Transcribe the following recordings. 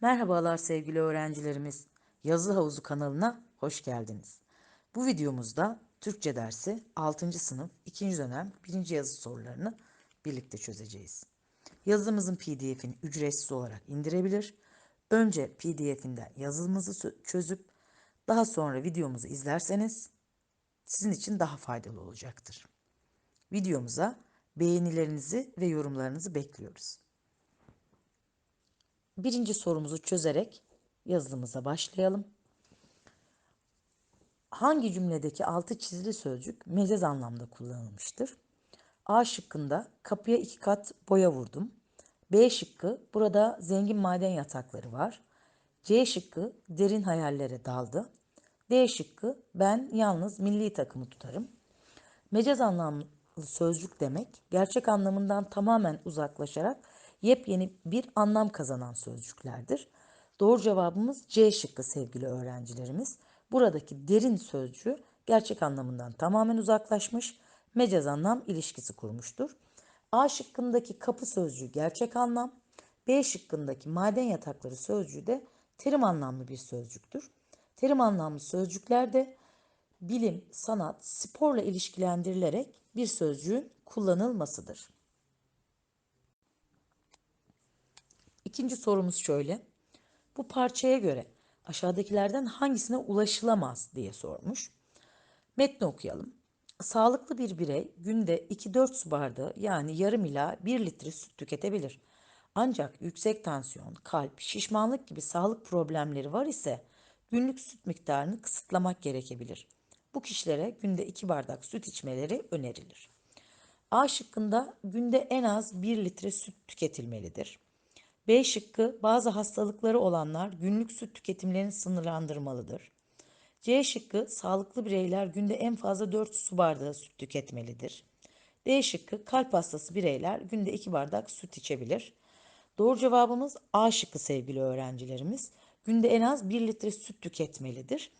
Merhabalar sevgili öğrencilerimiz. Yazı Havuzu kanalına hoş geldiniz. Bu videomuzda Türkçe dersi 6. sınıf 2. dönem 1. yazı sorularını birlikte çözeceğiz. Yazımızın pdf'ini ücretsiz olarak indirebilir. Önce pdf'inden yazımızı çözüp daha sonra videomuzu izlerseniz sizin için daha faydalı olacaktır. Videomuza beğenilerinizi ve yorumlarınızı bekliyoruz. Birinci sorumuzu çözerek yazımıza başlayalım. Hangi cümledeki altı çizili sözcük mecaz anlamda kullanılmıştır? A şıkkında kapıya iki kat boya vurdum. B şıkkı burada zengin maden yatakları var. C şıkkı derin hayallere daldı. D şıkkı ben yalnız milli takımı tutarım. Mecaz anlamlı sözcük demek gerçek anlamından tamamen uzaklaşarak yepyeni bir anlam kazanan sözcüklerdir. Doğru cevabımız C şıkkı sevgili öğrencilerimiz. Buradaki derin sözcüğü gerçek anlamından tamamen uzaklaşmış, mecaz anlam ilişkisi kurmuştur. A şıkkındaki kapı sözcüğü gerçek anlam, B şıkkındaki maden yatakları sözcüğü de terim anlamlı bir sözcüktür. Terim anlamlı sözcükler de bilim, sanat, sporla ilişkilendirilerek bir sözcüğün kullanılmasıdır. İkinci sorumuz şöyle. Bu parçaya göre aşağıdakilerden hangisine ulaşılamaz diye sormuş. Metni okuyalım. Sağlıklı bir birey günde 2-4 su bardağı yani yarım ila 1 litre süt tüketebilir. Ancak yüksek tansiyon, kalp, şişmanlık gibi sağlık problemleri var ise günlük süt miktarını kısıtlamak gerekebilir. Bu kişilere günde 2 bardak süt içmeleri önerilir. A şıkkında günde en az 1 litre süt tüketilmelidir. B şıkkı bazı hastalıkları olanlar günlük süt tüketimlerini sınırlandırmalıdır. C şıkkı sağlıklı bireyler günde en fazla 4 su bardağı süt tüketmelidir. D şıkkı kalp hastası bireyler günde 2 bardak süt içebilir. Doğru cevabımız A şıkkı sevgili öğrencilerimiz. Günde en az 1 litre süt tüketmelidir.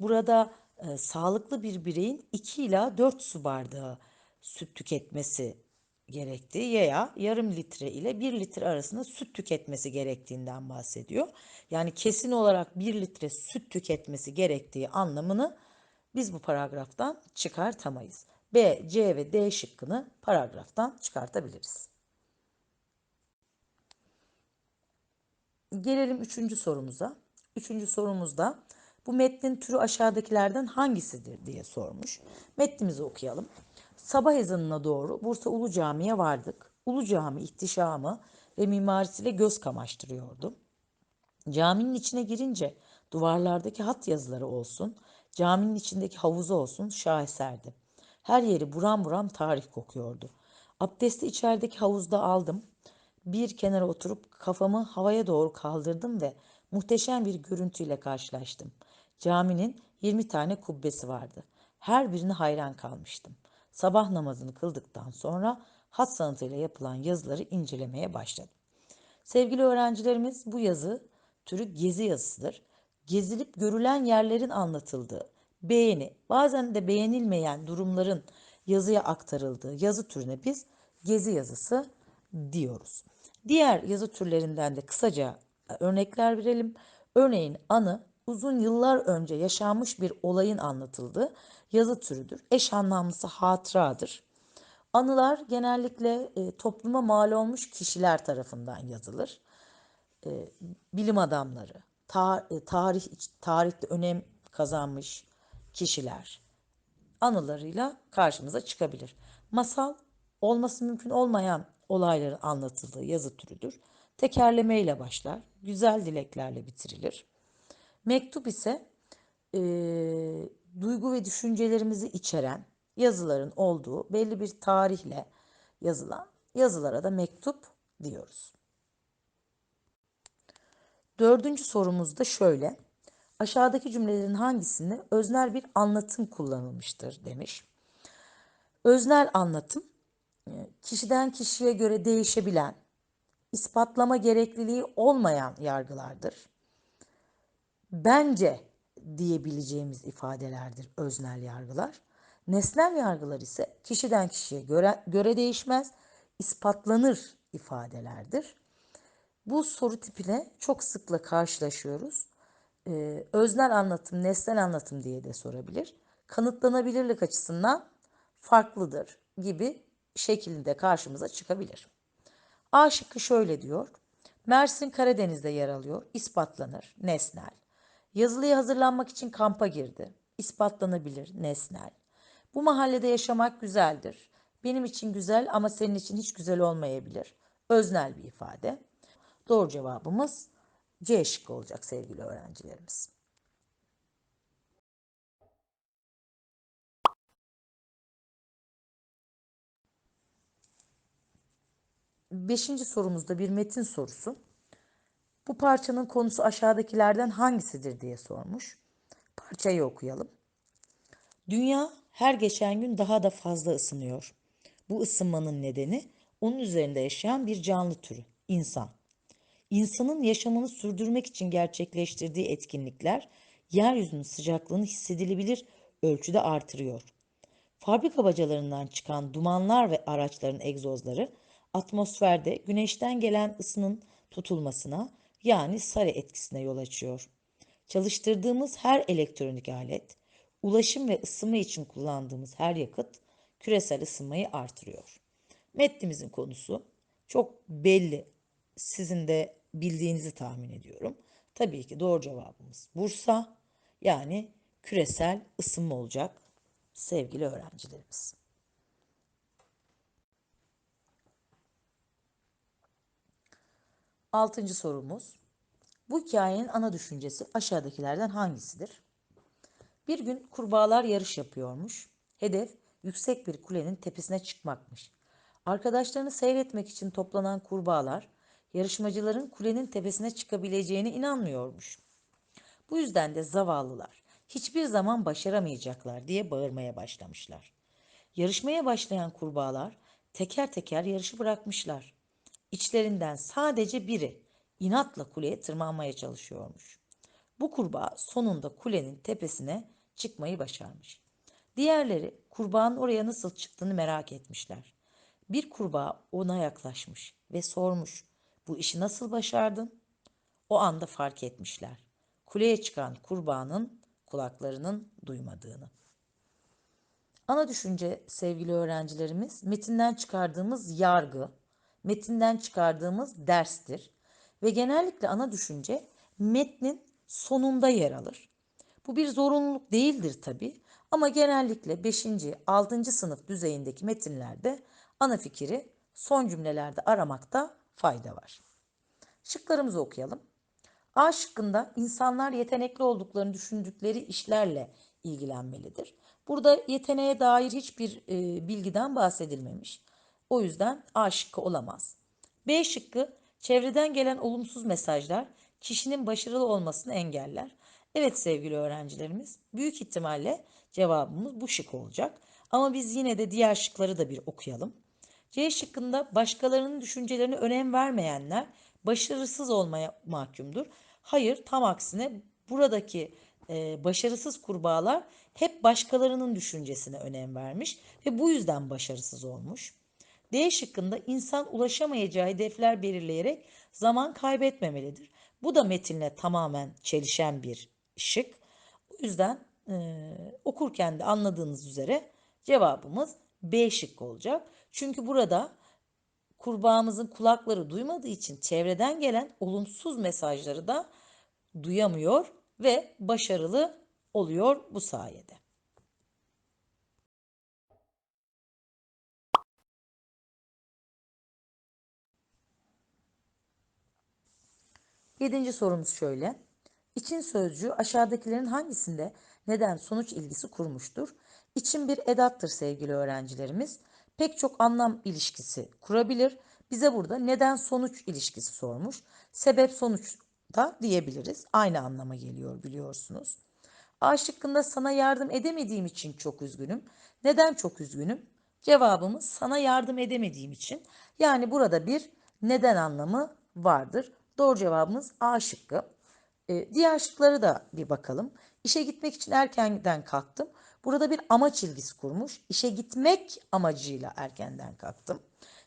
Burada e, sağlıklı bir bireyin 2 ila 4 su bardağı süt tüketmesi gerektiği veya yarım litre ile 1 litre arasında süt tüketmesi gerektiğinden bahsediyor. Yani kesin olarak 1 litre süt tüketmesi gerektiği anlamını biz bu paragraftan çıkartamayız. B, C ve D şıkkını paragraftan çıkartabiliriz. Gelelim üçüncü sorumuza. Üçüncü sorumuzda bu metnin türü aşağıdakilerden hangisidir diye sormuş. Metnimizi okuyalım. Sabah ezanına doğru Bursa Ulu Cami'ye vardık. Ulu Cami ihtişamı ve mimarisiyle göz kamaştırıyordu. Caminin içine girince duvarlardaki hat yazıları olsun, caminin içindeki havuzu olsun şaheserdi. Her yeri buram buram tarih kokuyordu. Abdesti içerideki havuzda aldım. Bir kenara oturup kafamı havaya doğru kaldırdım ve muhteşem bir görüntüyle karşılaştım. Caminin 20 tane kubbesi vardı. Her birine hayran kalmıştım sabah namazını kıldıktan sonra hat sanatıyla yapılan yazıları incelemeye başladım. Sevgili öğrencilerimiz bu yazı türü gezi yazısıdır. Gezilip görülen yerlerin anlatıldığı, beğeni, bazen de beğenilmeyen durumların yazıya aktarıldığı yazı türüne biz gezi yazısı diyoruz. Diğer yazı türlerinden de kısaca örnekler verelim. Örneğin anı uzun yıllar önce yaşanmış bir olayın anlatıldığı yazı türüdür. Eş anlamlısı hatıradır. Anılar genellikle e, topluma mal olmuş kişiler tarafından yazılır. E, bilim adamları, ta, e, tarih tarihte önem kazanmış kişiler anılarıyla karşımıza çıkabilir. Masal olması mümkün olmayan olayların anlatıldığı yazı türüdür. Tekerleme ile başlar, güzel dileklerle bitirilir. Mektup ise e, duygu ve düşüncelerimizi içeren yazıların olduğu belli bir tarihle yazılan yazılara da mektup diyoruz. Dördüncü sorumuz da şöyle. Aşağıdaki cümlelerin hangisinde öznel bir anlatım kullanılmıştır demiş. Öznel anlatım e, kişiden kişiye göre değişebilen, ispatlama gerekliliği olmayan yargılardır. Bence diyebileceğimiz ifadelerdir öznel yargılar. Nesnel yargılar ise kişiden kişiye göre, göre değişmez, ispatlanır ifadelerdir. Bu soru tipine çok sıkla karşılaşıyoruz. Ee, öznel anlatım, nesnel anlatım diye de sorabilir. Kanıtlanabilirlik açısından farklıdır gibi şeklinde karşımıza çıkabilir. A şıkkı şöyle diyor. Mersin Karadeniz'de yer alıyor. İspatlanır. Nesnel. Yazılıya hazırlanmak için kampa girdi. İspatlanabilir. Nesnel. Bu mahallede yaşamak güzeldir. Benim için güzel ama senin için hiç güzel olmayabilir. Öznel bir ifade. Doğru cevabımız C şıkkı olacak sevgili öğrencilerimiz. Beşinci sorumuzda bir metin sorusu. Bu parçanın konusu aşağıdakilerden hangisidir diye sormuş. Parçayı okuyalım. Dünya her geçen gün daha da fazla ısınıyor. Bu ısınmanın nedeni onun üzerinde yaşayan bir canlı türü, insan. İnsanın yaşamını sürdürmek için gerçekleştirdiği etkinlikler yeryüzünün sıcaklığını hissedilebilir ölçüde artırıyor. Fabrika bacalarından çıkan dumanlar ve araçların egzozları atmosferde güneşten gelen ısının tutulmasına yani sarı etkisine yol açıyor. Çalıştırdığımız her elektronik alet, ulaşım ve ısınma için kullandığımız her yakıt küresel ısınmayı artırıyor. Metnimizin konusu çok belli. Sizin de bildiğinizi tahmin ediyorum. Tabii ki doğru cevabımız Bursa yani küresel ısınma olacak sevgili öğrencilerimiz. Altıncı sorumuz. Bu hikayenin ana düşüncesi aşağıdakilerden hangisidir? Bir gün kurbağalar yarış yapıyormuş. Hedef yüksek bir kulenin tepesine çıkmakmış. Arkadaşlarını seyretmek için toplanan kurbağalar yarışmacıların kulenin tepesine çıkabileceğine inanmıyormuş. Bu yüzden de zavallılar hiçbir zaman başaramayacaklar diye bağırmaya başlamışlar. Yarışmaya başlayan kurbağalar teker teker yarışı bırakmışlar. İçlerinden sadece biri inatla kuleye tırmanmaya çalışıyormuş. Bu kurbağa sonunda kulenin tepesine çıkmayı başarmış. Diğerleri kurbağanın oraya nasıl çıktığını merak etmişler. Bir kurbağa ona yaklaşmış ve sormuş. Bu işi nasıl başardın? O anda fark etmişler. Kuleye çıkan kurbağanın kulaklarının duymadığını. Ana düşünce sevgili öğrencilerimiz metinden çıkardığımız yargı, metinden çıkardığımız derstir ve genellikle ana düşünce metnin sonunda yer alır. Bu bir zorunluluk değildir tabi ama genellikle 5. 6. sınıf düzeyindeki metinlerde ana fikri son cümlelerde aramakta fayda var. Şıklarımızı okuyalım. A şıkkında insanlar yetenekli olduklarını düşündükleri işlerle ilgilenmelidir. Burada yeteneğe dair hiçbir e, bilgiden bahsedilmemiş. O yüzden A şıkkı olamaz. B şıkkı çevreden gelen olumsuz mesajlar kişinin başarılı olmasını engeller. Evet sevgili öğrencilerimiz büyük ihtimalle cevabımız bu şık olacak. Ama biz yine de diğer şıkları da bir okuyalım. C şıkkında başkalarının düşüncelerine önem vermeyenler başarısız olmaya mahkumdur. Hayır tam aksine buradaki e, başarısız kurbağalar hep başkalarının düşüncesine önem vermiş ve bu yüzden başarısız olmuş. D şıkkında insan ulaşamayacağı hedefler belirleyerek zaman kaybetmemelidir. Bu da metinle tamamen çelişen bir şık. O yüzden e, okurken de anladığınız üzere cevabımız B şıkkı olacak. Çünkü burada kurbağamızın kulakları duymadığı için çevreden gelen olumsuz mesajları da duyamıyor ve başarılı oluyor bu sayede. Yedinci sorumuz şöyle. İçin sözcüğü aşağıdakilerin hangisinde neden sonuç ilgisi kurmuştur? İçin bir edattır sevgili öğrencilerimiz. Pek çok anlam ilişkisi kurabilir. Bize burada neden sonuç ilişkisi sormuş. Sebep sonuç da diyebiliriz. Aynı anlama geliyor biliyorsunuz. A şıkkında sana yardım edemediğim için çok üzgünüm. Neden çok üzgünüm? Cevabımız sana yardım edemediğim için. Yani burada bir neden anlamı vardır. Doğru cevabımız A şıkkı. Ee, diğer şıkları da bir bakalım. İşe gitmek için erkenden kalktım. Burada bir amaç ilgisi kurmuş. İşe gitmek amacıyla erkenden kalktım.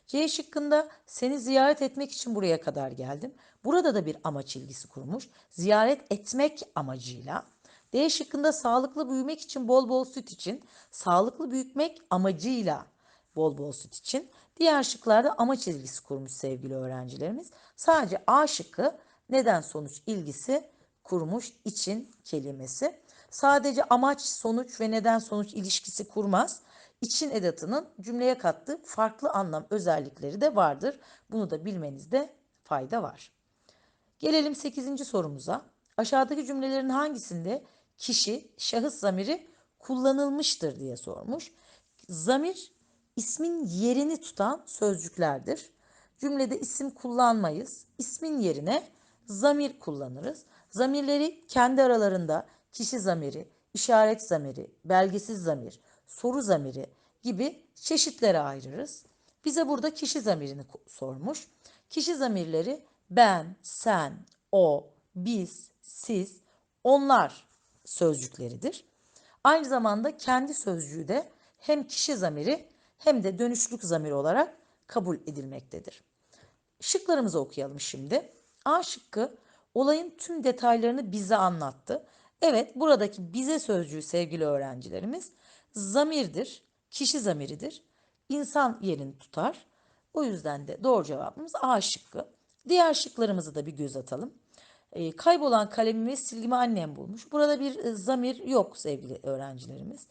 C şıkkında seni ziyaret etmek için buraya kadar geldim. Burada da bir amaç ilgisi kurmuş. Ziyaret etmek amacıyla. D şıkkında sağlıklı büyümek için bol bol süt için. Sağlıklı büyütmek amacıyla bol bol süt için. Diğer şıklarda amaç ilgisi kurmuş sevgili öğrencilerimiz. Sadece A şıkkı neden sonuç ilgisi kurmuş için kelimesi. Sadece amaç, sonuç ve neden sonuç ilişkisi kurmaz. İçin edatının cümleye kattığı farklı anlam özellikleri de vardır. Bunu da bilmenizde fayda var. Gelelim 8. sorumuza. Aşağıdaki cümlelerin hangisinde kişi, şahıs zamiri kullanılmıştır diye sormuş. Zamir ismin yerini tutan sözcüklerdir. Cümlede isim kullanmayız. İsmin yerine zamir kullanırız. Zamirleri kendi aralarında kişi zamiri, işaret zamiri, belgesiz zamir, soru zamiri gibi çeşitlere ayırırız. Bize burada kişi zamirini sormuş. Kişi zamirleri ben, sen, o, biz, siz, onlar sözcükleridir. Aynı zamanda kendi sözcüğü de hem kişi zamiri hem de dönüşlük zamiri olarak kabul edilmektedir. Şıklarımızı okuyalım şimdi. A şıkkı olayın tüm detaylarını bize anlattı. Evet buradaki bize sözcüğü sevgili öğrencilerimiz zamirdir, kişi zamiridir. İnsan yerini tutar. O yüzden de doğru cevabımız A şıkkı. Diğer şıklarımızı da bir göz atalım. E, kaybolan kalemimi silgimi annem bulmuş. Burada bir e, zamir yok sevgili öğrencilerimiz.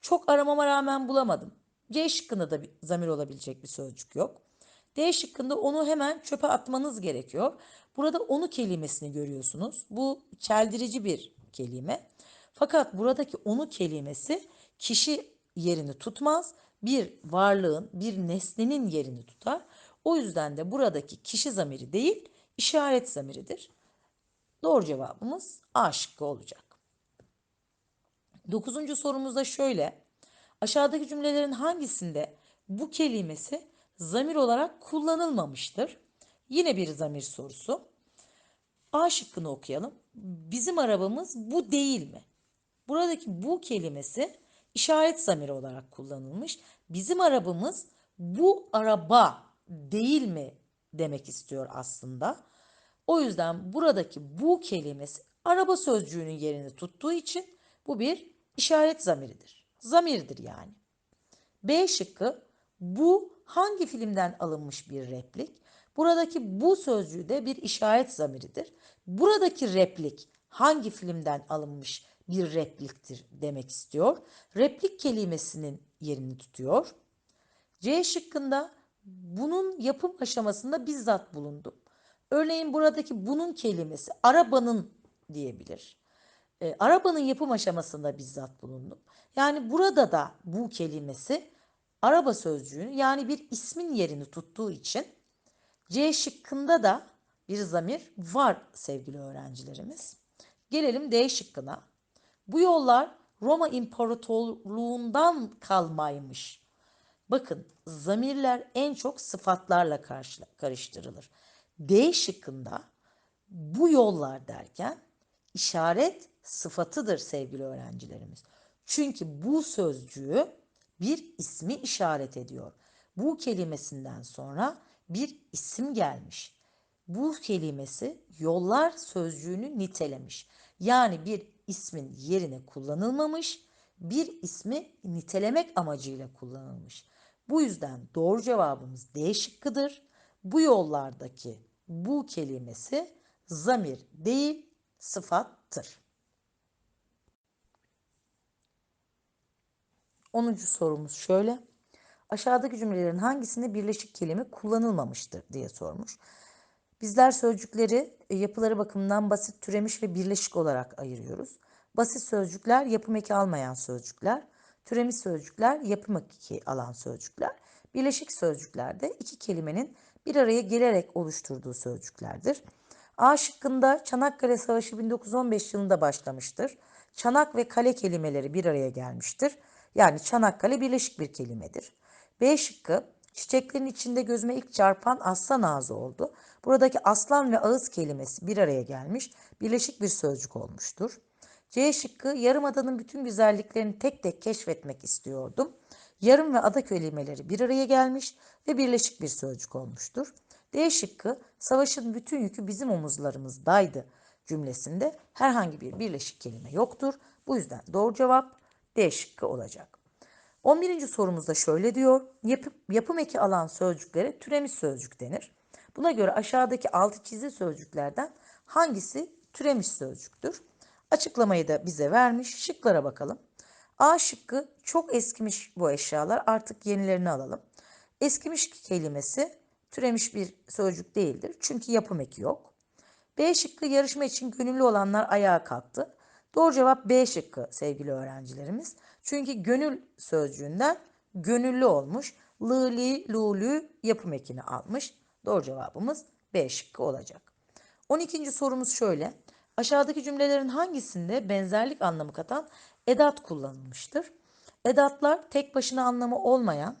Çok aramama rağmen bulamadım. C şıkkında da bir zamir olabilecek bir sözcük yok. D şıkkında onu hemen çöpe atmanız gerekiyor. Burada onu kelimesini görüyorsunuz. Bu çeldirici bir kelime. Fakat buradaki onu kelimesi kişi yerini tutmaz. Bir varlığın, bir nesnenin yerini tutar. O yüzden de buradaki kişi zamiri değil, işaret zamiridir. Doğru cevabımız A şıkkı olacak. Dokuzuncu sorumuzda şöyle. Aşağıdaki cümlelerin hangisinde bu kelimesi zamir olarak kullanılmamıştır? Yine bir zamir sorusu. A şıkkını okuyalım. Bizim arabamız bu değil mi? Buradaki bu kelimesi işaret zamiri olarak kullanılmış. Bizim arabamız bu araba değil mi demek istiyor aslında. O yüzden buradaki bu kelimesi araba sözcüğünün yerini tuttuğu için bu bir işaret zamiridir. Zamirdir yani. B şıkkı bu hangi filmden alınmış bir replik? Buradaki bu sözcüğü de bir işaret zamiridir. Buradaki replik hangi filmden alınmış bir repliktir demek istiyor. Replik kelimesinin yerini tutuyor. C şıkkında bunun yapım aşamasında bizzat bulundum. Örneğin buradaki bunun kelimesi arabanın diyebilir. E, arabanın yapım aşamasında bizzat bulundum. Yani burada da bu kelimesi araba sözcüğünü yani bir ismin yerini tuttuğu için C şıkkında da bir zamir var sevgili öğrencilerimiz. Gelelim D şıkkına. Bu yollar Roma İmparatorluğundan kalmaymış. Bakın zamirler en çok sıfatlarla karıştırılır. D şıkkında bu yollar derken işaret sıfatıdır sevgili öğrencilerimiz. Çünkü bu sözcüğü bir ismi işaret ediyor. Bu kelimesinden sonra bir isim gelmiş. Bu kelimesi yollar sözcüğünü nitelemiş. Yani bir ismin yerine kullanılmamış, bir ismi nitelemek amacıyla kullanılmış. Bu yüzden doğru cevabımız D şıkkıdır. Bu yollardaki bu kelimesi zamir değil sıfattır. 10. sorumuz şöyle. Aşağıdaki cümlelerin hangisinde birleşik kelime kullanılmamıştır diye sormuş. Bizler sözcükleri e, yapıları bakımından basit, türemiş ve birleşik olarak ayırıyoruz. Basit sözcükler yapım eki almayan sözcükler, türemiş sözcükler yapım eki alan sözcükler, birleşik sözcükler de iki kelimenin bir araya gelerek oluşturduğu sözcüklerdir. A şıkkında Çanakkale Savaşı 1915 yılında başlamıştır. Çanak ve kale kelimeleri bir araya gelmiştir. Yani Çanakkale birleşik bir kelimedir. B şıkkı çiçeklerin içinde gözüme ilk çarpan aslan ağzı oldu. Buradaki aslan ve ağız kelimesi bir araya gelmiş, birleşik bir sözcük olmuştur. C şıkkı yarımadanın bütün güzelliklerini tek tek keşfetmek istiyordum. Yarım ve ada kelimeleri bir araya gelmiş ve birleşik bir sözcük olmuştur. D şıkkı savaşın bütün yükü bizim omuzlarımızdaydı cümlesinde herhangi bir birleşik kelime yoktur. Bu yüzden doğru cevap D şıkkı olacak. 11. sorumuzda şöyle diyor. Yapı, yapım eki alan sözcüklere türemiş sözcük denir. Buna göre aşağıdaki altı çizili sözcüklerden hangisi türemiş sözcüktür? Açıklamayı da bize vermiş. Şıklara bakalım. A şıkkı çok eskimiş bu eşyalar artık yenilerini alalım. Eskimiş kelimesi türemiş bir sözcük değildir. Çünkü yapım eki yok. B şıkkı yarışma için gönüllü olanlar ayağa kalktı. Doğru cevap B şıkkı sevgili öğrencilerimiz. Çünkü gönül sözcüğünden gönüllü olmuş. Lı, li, lu, lü yapım ekini almış. Doğru cevabımız B şıkkı olacak. 12. sorumuz şöyle. Aşağıdaki cümlelerin hangisinde benzerlik anlamı katan edat kullanılmıştır? Edatlar tek başına anlamı olmayan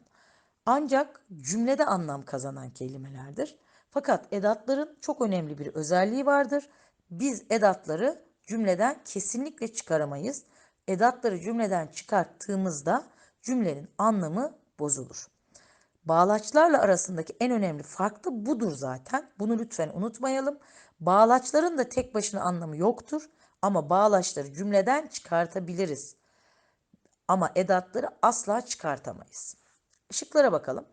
ancak cümlede anlam kazanan kelimelerdir. Fakat edatların çok önemli bir özelliği vardır. Biz edatları cümleden kesinlikle çıkaramayız. Edatları cümleden çıkarttığımızda cümlenin anlamı bozulur. Bağlaçlarla arasındaki en önemli fark da budur zaten. Bunu lütfen unutmayalım. Bağlaçların da tek başına anlamı yoktur ama bağlaçları cümleden çıkartabiliriz. Ama edatları asla çıkartamayız. Işıklara bakalım.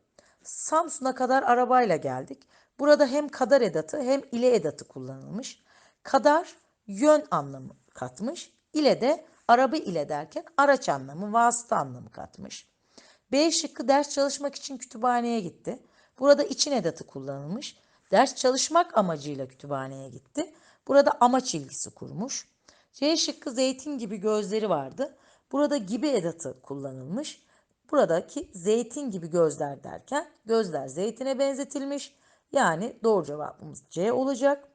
Samsun'a kadar arabayla geldik. Burada hem kadar edatı hem ile edatı kullanılmış. Kadar yön anlamı katmış. İle de araba ile derken araç anlamı, vasıta anlamı katmış. B şıkkı ders çalışmak için kütüphaneye gitti. Burada için edatı kullanılmış. Ders çalışmak amacıyla kütüphaneye gitti. Burada amaç ilgisi kurmuş. C şıkkı zeytin gibi gözleri vardı. Burada gibi edatı kullanılmış. Buradaki zeytin gibi gözler derken gözler zeytine benzetilmiş. Yani doğru cevabımız C olacak.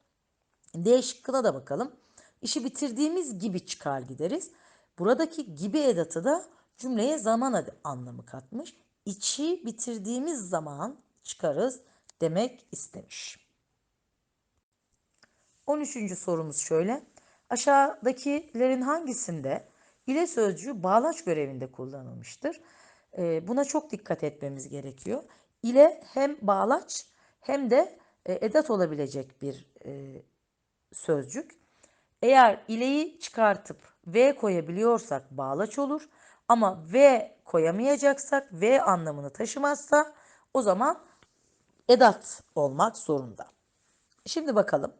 D şıkkına da bakalım. İşi bitirdiğimiz gibi çıkar gideriz. Buradaki gibi edatı da cümleye zaman anlamı katmış. İçi bitirdiğimiz zaman çıkarız demek istemiş. 13. sorumuz şöyle. Aşağıdakilerin hangisinde ile sözcüğü bağlaç görevinde kullanılmıştır? Ee, buna çok dikkat etmemiz gerekiyor. İle hem bağlaç hem de e, edat olabilecek bir e, sözcük. Eğer ileyi çıkartıp V koyabiliyorsak bağlaç olur. Ama V koyamayacaksak V anlamını taşımazsa o zaman edat olmak zorunda. Şimdi bakalım.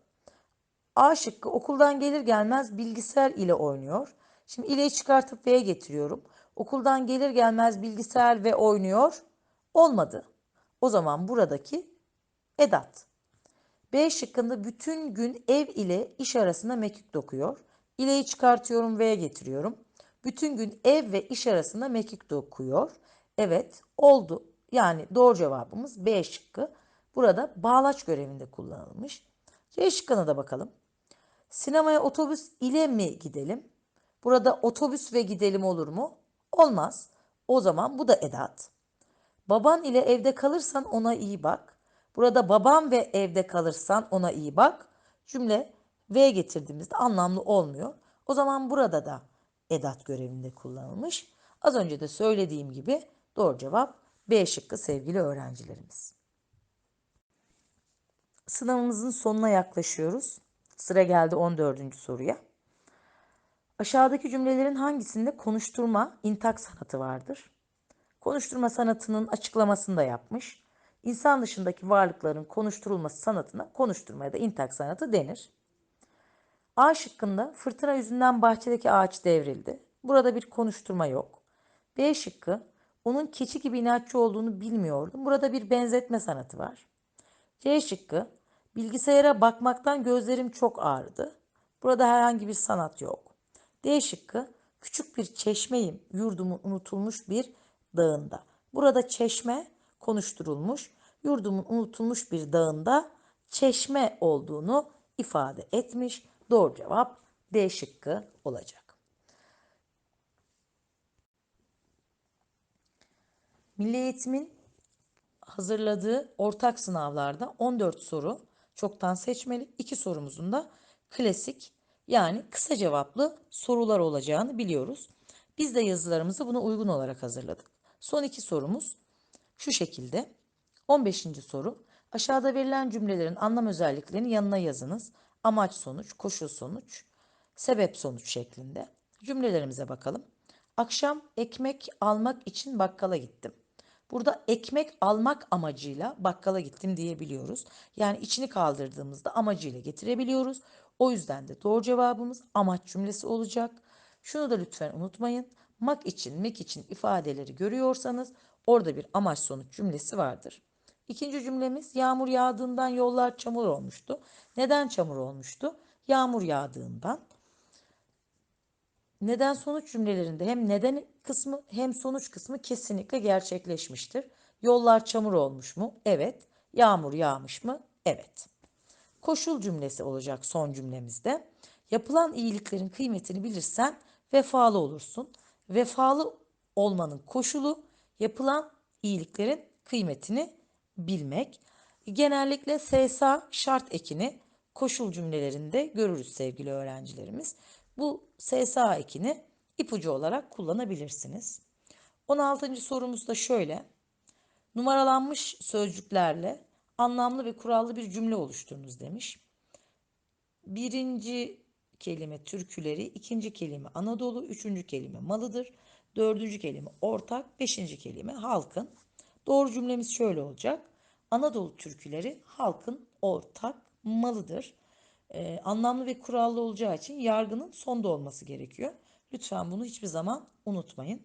A şıkkı okuldan gelir gelmez bilgisayar ile oynuyor. Şimdi ileyi çıkartıp V'ye getiriyorum. Okuldan gelir gelmez bilgisayar ve oynuyor. Olmadı. O zaman buradaki edat. B şıkkında bütün gün ev ile iş arasında mekik dokuyor. İleyi çıkartıyorum V'ye getiriyorum. Bütün gün ev ve iş arasında mekik dokuyor. Evet oldu. Yani doğru cevabımız B şıkkı. Burada bağlaç görevinde kullanılmış. C şıkkına da bakalım. Sinemaya otobüs ile mi gidelim? Burada otobüs ve gidelim olur mu? Olmaz. O zaman bu da edat. Baban ile evde kalırsan ona iyi bak. Burada babam ve evde kalırsan ona iyi bak. Cümle V getirdiğimizde anlamlı olmuyor. O zaman burada da edat görevinde kullanılmış. Az önce de söylediğim gibi doğru cevap B şıkkı sevgili öğrencilerimiz. Sınavımızın sonuna yaklaşıyoruz. Sıra geldi 14. soruya. Aşağıdaki cümlelerin hangisinde konuşturma, intak sanatı vardır? Konuşturma sanatının açıklamasını da yapmış. İnsan dışındaki varlıkların konuşturulması sanatına konuşturma ya da intak sanatı denir. A şıkkında fırtına yüzünden bahçedeki ağaç devrildi. Burada bir konuşturma yok. B şıkkı onun keçi gibi inatçı olduğunu bilmiyordum. Burada bir benzetme sanatı var. C şıkkı bilgisayara bakmaktan gözlerim çok ağrıdı. Burada herhangi bir sanat yok. D şıkkı küçük bir çeşmeyim yurdumun unutulmuş bir dağında. Burada çeşme konuşturulmuş. Yurdumun unutulmuş bir dağında çeşme olduğunu ifade etmiş. Doğru cevap D şıkkı olacak. Milli Eğitim'in hazırladığı ortak sınavlarda 14 soru çoktan seçmeli. 2 sorumuzun da klasik Yani kısa cevaplı sorular olacağını biliyoruz. Biz de yazılarımızı buna uygun olarak hazırladık. Son iki sorumuz şu şekilde. 15. soru. Aşağıda verilen cümlelerin anlam özelliklerini yanına yazınız. Amaç sonuç, koşul sonuç, sebep sonuç şeklinde. Cümlelerimize bakalım. Akşam ekmek almak için bakkala gittim. Burada ekmek almak amacıyla bakkala gittim diyebiliyoruz. Yani içini kaldırdığımızda amacıyla getirebiliyoruz. O yüzden de doğru cevabımız amaç cümlesi olacak. Şunu da lütfen unutmayın. Mak için, mek için ifadeleri görüyorsanız orada bir amaç sonuç cümlesi vardır. İkinci cümlemiz yağmur yağdığından yollar çamur olmuştu. Neden çamur olmuştu? Yağmur yağdığından. Neden sonuç cümlelerinde hem neden kısmı hem sonuç kısmı kesinlikle gerçekleşmiştir. Yollar çamur olmuş mu? Evet. Yağmur yağmış mı? Evet. Koşul cümlesi olacak son cümlemizde. Yapılan iyiliklerin kıymetini bilirsen vefalı olursun. Vefalı olmanın koşulu yapılan iyiliklerin kıymetini bilmek. Genellikle SSA şart ekini koşul cümlelerinde görürüz sevgili öğrencilerimiz. Bu SSA ekini ipucu olarak kullanabilirsiniz. 16. sorumuz da şöyle. Numaralanmış sözcüklerle anlamlı ve kurallı bir cümle oluşturunuz demiş. Birinci kelime türküleri, ikinci kelime Anadolu, üçüncü kelime malıdır, dördüncü kelime ortak, beşinci kelime halkın. Doğru cümlemiz şöyle olacak. Anadolu türküleri halkın ortak malıdır. Ee, anlamlı ve kurallı olacağı için yargının sonda olması gerekiyor. Lütfen bunu hiçbir zaman unutmayın.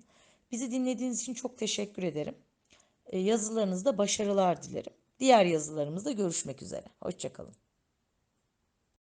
Bizi dinlediğiniz için çok teşekkür ederim. Ee, yazılarınızda başarılar dilerim. Diğer yazılarımızda görüşmek üzere. Hoşçakalın.